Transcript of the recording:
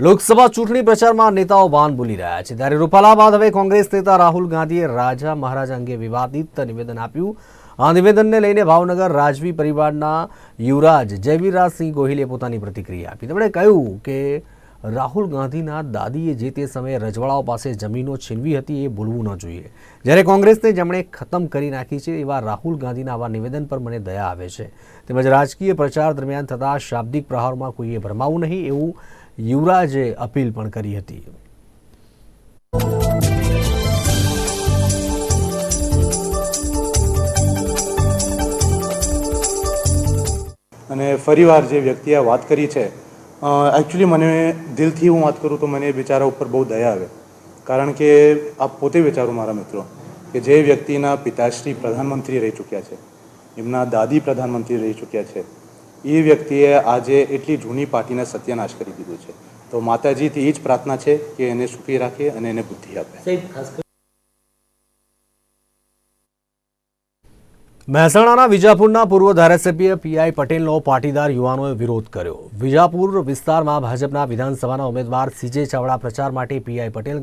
લોકસભા ચૂંટણી પ્રચારમાં નેતાઓ વાન બોલી રહ્યા છે. ત્યારે રૂપાલા બાદ હવે કોંગ્રેસ નેતા રાહુલ ગાંધીએ રાજા મહારાજા અંગે વિવાદિત નિવેદન આપ્યું. આ નિવેદનને લઈને ભાવનગર રાજવી પરિવારના યુવરાજ જયવીરરાજસિંહ ગોહિલે પોતાની પ્રતિક્રિયા આપી. તેમણે કહ્યું કે રાહુલ ગાંધીના દાદીએ જે તે સમયે રજવાડાઓ પાસે જમીનો છીનવી હતી એ ભૂલવું ન જોઈએ. જ્યારે કોંગ્રેસને જેમણે ખતમ કરી નાખી છે, એવા રાહુલ ગાંધીના આવા નિવેદન પર મને દયા આવે છે. તેમજ રાજકીય પ્રચાર દરમિયાન થતા શાબ્દિક પ્રહારમાં કોઈએ ભરમાવું નહીં એવું યુવરાજે અપીલ પણ કરી હતી. અને ફરીવાર જે વ્યક્તિએ વાત કરી છે એકચ્યુઅલી મને દિલથી હું વાત કરું તો મને એ બિચારા ઉપર બહુ દયા આવે. કારણ કે આપ પોતે વિચારો મારા મિત્રો, કે જે વ્યક્તિના પિતાશ્રી પ્રધાનમંત્રી રહી ચૂક્યા છે, એમના દાદી પ્રધાનમંત્રી રહી ચૂક્યા છે, એ વ્યક્તિએ આજે એટલી જૂની પાર્ટીને સત્યનાશ કરી દીધું છે. તો માતાજીથી એ જ પ્રાર્થના છે કે એને સુખી રાખે અને એને બુદ્ધિ આપે. મહેસાણાના વિજાપુરના પૂર્વ ધારાસભ્ય પીઆઈ પટેલનો પાટીદાર યુવાનોએ વિરોધ કર્યો. વિજાપુર વિસ્તારમાં ભાજપના વિધાનસભાના ઉમેદવાર સીજે ચાવડા પ્રચાર માટે પીઆઈ પટેલ ગયા.